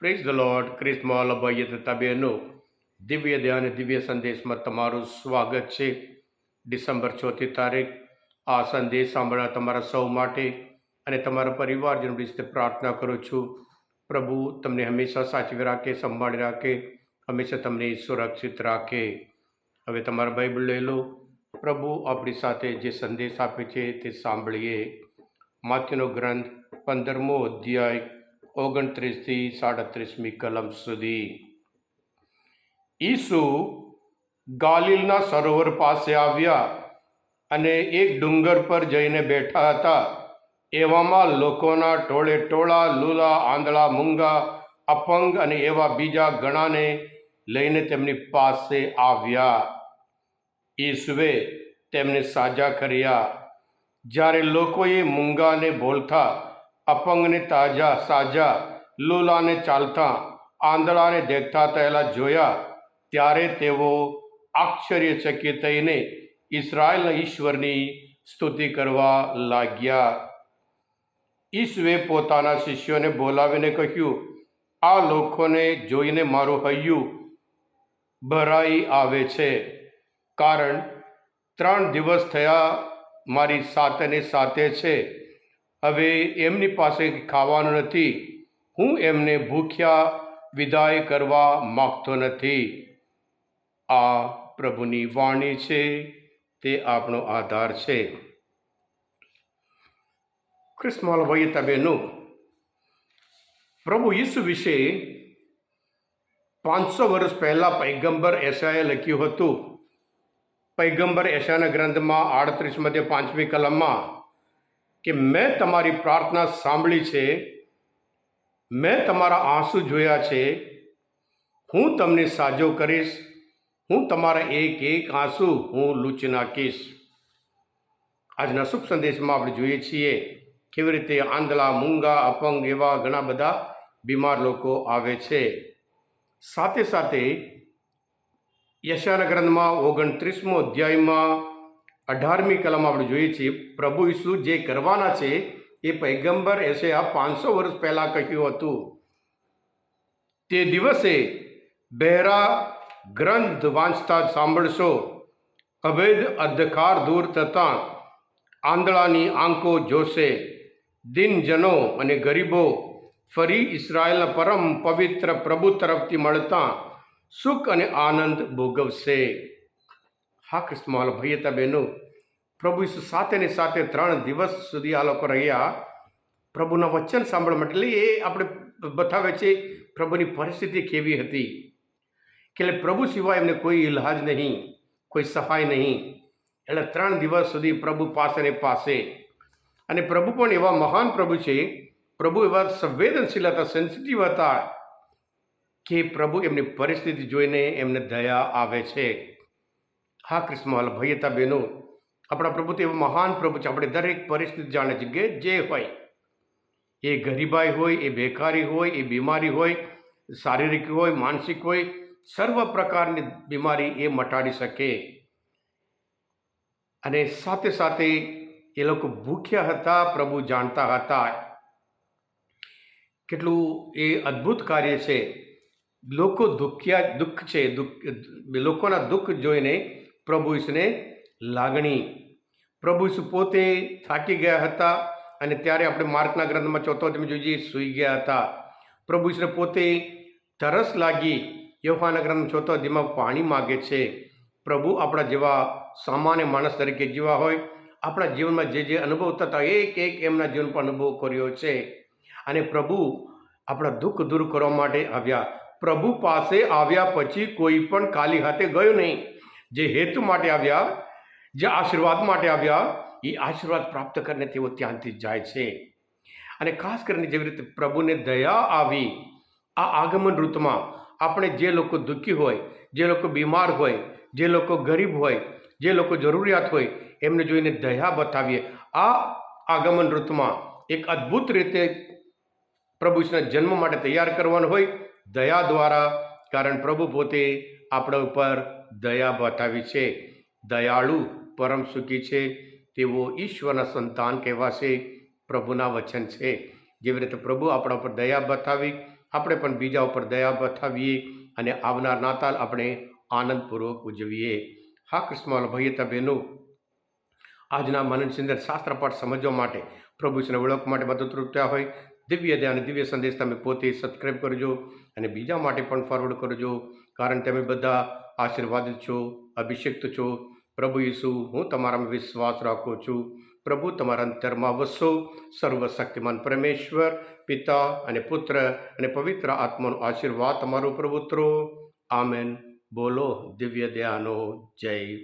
Praise the lord ક્રિસ્મોલ અભય તથા બહેનો દિવ્ય ધ્યાન દિવ્ય સંદેશમાં તમારું સ્વાગત છે ડિસેમ્બર ચોથી તારીખ. આ સંદેશ સાંભળવા તમારા સૌ માટે અને તમારા પરિવારજનો વિશે પ્રાર્થના કરું છું. પ્રભુ, તમને હંમેશા સાચવી રાખે, સંભાળી રાખે, હંમેશા તમને સુરક્ષિત રાખે. હવે તમારા બાઇબલ લઈ લો. પ્રભુ, આપણી સાથે જે સંદેશ આપે છે તે સાંભળીએ. માથ્યનો ગ્રંથ પંદરમો અધ્યાય ઓગણત્રીસથી સાડત્રીસમી કલમ સુધી. ઈસુ ગાલિલના સરોવર પાસે આવ્યા અને એક ડુંગર પર જઈને બેઠા હતા. એવામાં લોકોના ટોળે ટોળા, લૂલા, આંધળા, મૂંગા, અપંગ અને એવા બીજા ગણાને લઈને તેમની પાસે આવ્યા. ઈસુએ તેમને સાજા કર્યા. જ્યારે લોકોએ મૂંગાને બોલતા અપંગને તાજા, સાજા, લોલાને ચાલતા, આંધળાને દેખતા થયેલા જોયા, ત્યારે તેઓ આશ્ચર્યચકિત થઈને ઇસરાયલના ઈશ્વરની સ્તુતિ કરવા લાગ્યા. ઈશ્વે પોતાના શિષ્યોને બોલાવીને કહ્યું, આ લોકોને જોઈને મારું હૈયું ભરાઈ આવે છે, કારણ ત્રણ દિવસ થયા મારી સાથેને સાથે છે. હવે એમની પાસે ખાવાનું નથી. હું એમને ભૂખ્યા વિદાય કરવા માગતો નથી. આ પ્રભુની વાણી છે, તે આપણો આધાર છે. ક્રિસ્મોલ ભાઈ તબેનું પ્રભુ ઈસુ વિશે પાંચસો વર્ષ પહેલાં પૈગંબર એશાએ લખ્યું હતું. પૈગંબર એશાના ગ્રંથમાં આડત્રીસ મધ્ય પાંચમી કલમમાં કે મેં તમારી પ્રાર્થના સાંભળી છે, મેં તમારા આંસુ જોયા છે, હું તમને સાજો કરીશ, હું તમારા એક એક આંસુ હું લૂંચી નાખીશ. આજના શુભ સંદેશમાં આપણે જોઈએ છીએ કેવી રીતે આંધળા, મૂંગા, અપંગ એવા ઘણા બધા બીમાર લોકો આવે છે. સાથે સાથે યશાના ગ્રંથમાં ઓગણત્રીસમો અધ્યાયમાં અઢારમી કલમ આપણે જોઈએ છીએ. પ્રભુ ઈસુ જે કરવાના છે એ પૈગંબર આ પાંચસો વર્ષ પહેલાં કહ્યું હતું. તે દિવસે બહેરા ગ્રંથ વાંચતા સાંભળશો. અભેદ અંધકાર દૂર થતાં આંધળાની આંખો જોશે. દિનજનો અને ગરીબો ફરી ઇસરાયેલના પરમ પવિત્ર પ્રભુ તરફથી મળતા સુખ અને આનંદ ભોગવશે. હા કૃષ્ણમાલ ભૈયતા બહેનો પ્રભુ ઈસુ સાથેની સાથે ત્રણ દિવસ સુધી આ લોકો રહ્યા. પ્રભુના વચન સાંભળવા માટે એ આપણે બતાવે છે, પ્રભુની પરિસ્થિતિ કેવી હતી? કે પ્રભુ સિવાય એમને કોઈ ઇલાજ નહીં, કોઈ સહાય નહીં. એટલે ત્રણ દિવસ સુધી પ્રભુ પાસે ને પાસે. અને પ્રભુ પણ એવા મહાન પ્રભુ છે, પ્રભુ એવા સંવેદનશીલ હતા સેન્સિટિવ હતા, કે પ્રભુ એમની પરિસ્થિતિ જોઈને એમને દયા આવે છે. હા કૃષ્ણમાલ ભૈયતા બહેનો આપણા પ્રભુ તો એવો મહાન પ્રભુ છે. આપણે દરેક પરિસ્થિતિ જાણે છે જે હોય, એ ગરીબાઈ હોય, એ બેકારી હોય, એ બીમારી હોય, શારીરિક હોય, માનસિક હોય, સર્વ પ્રકારની બીમારી એ મટાડી શકે. અને સાથે સાથે એ લોકો ભૂખ્યા હતા, પ્રભુ જાણતા હતા. કેટલું એ અદ્ભુત કાર્ય છે. લોકો દુખ્યા, દુઃખ છે, દુઃખ, લોકોના દુઃખ જોઈને પ્રભુ ઈસુને લાગણી. પ્રભુ ઈસુ પોતે થાકી ગયા હતા અને ત્યારે આપણે માર્કના ગ્રંથમાં ચોથો તમે જોઈએ, સૂઈ ગયા હતા. પ્રભુ ઈસુને પોતે તરસ લાગી. યોહાના ગ્રંથ ચોથો અધ્યાયમાં પાણી માગે છે. પ્રભુ આપણા જેવા સામાન્ય માણસ તરીકે જીવા હોય. આપણા જીવનમાં જે જે અનુભવ થતા એક એક એમના જીવન પર અનુભવ કર્યો છે. અને પ્રભુ આપણા દુઃખ દૂર કરવા માટે આવ્યા. પ્રભુ પાસે આવ્યા પછી કોઈ પણ ખાલી હાથે ગયો નહીં. જે હેતુ માટે આવ્યા, જે આશીર્વાદ માટે આવ્યા, એ આશીર્વાદ પ્રાપ્ત કરીને તેઓ ત્યાંથી જાય છે. અને ખાસ કરીને જેવી રીતે પ્રભુને દયા આવી, આ આગમન ઋતુમાં આપણે જે લોકો દુઃખી હોય, જે લોકો બીમાર હોય, જે લોકો ગરીબ હોય, જે લોકો જરૂરિયાત હોય, એમને જોઈને દયા બતાવીએ. આ આગમન ઋતુમાં એક અદ્ભુત રીતે પ્રભુ જન્મ માટે તૈયાર કરવાનો હોય, દયા દ્વારા, કારણ પ્રભુ પોતે આપણા ઉપર દયા બતાવી છે. દયાળુ પરમ સુખી છે. તેઓ ઈશ્વરના સંતાન કહેવાશે. પ્રભુના વચન છે. જેવી રીતે પ્રભુ આપણા ઉપર દયા બતાવી, આપણે પણ બીજા ઉપર દયા બતાવીએ અને આવનાર નાતાલ આપણે આનંદપૂર્વક ઉજવીએ. હા કૃષ્ણ ભાઈએ તા બહેનો, આજના મનન સુંદર શાસ્ત્ર પાઠ સમજવા માટે, પ્રભુ વિશેને ઓળખવા માટે મદદરૂપ થયા હોય દિવ્ય દયા અને દિવ્ય સંદેશ તમે પોતે સબસ્ક્રાઈબ કરજો અને બીજા માટે પણ ફોરવર્ડ કરજો. કારણ તમે બધા આશીર્વાદિત છો, અભિષિક્ત છો. પ્રભુ ઈસુ, હું તમારામાં વિશ્વાસ રાખું છું. પ્રભુ, તમારા અંતરમાં વસો. સર્વશક્તિમાન પરમેશ્વર, પિતા અને પુત્ર અને પવિત્ર આત્માનો આશીર્વાદ તમારો પ્રભુત્રો. આમેન. બોલો, દિવ્ય દયાનો જય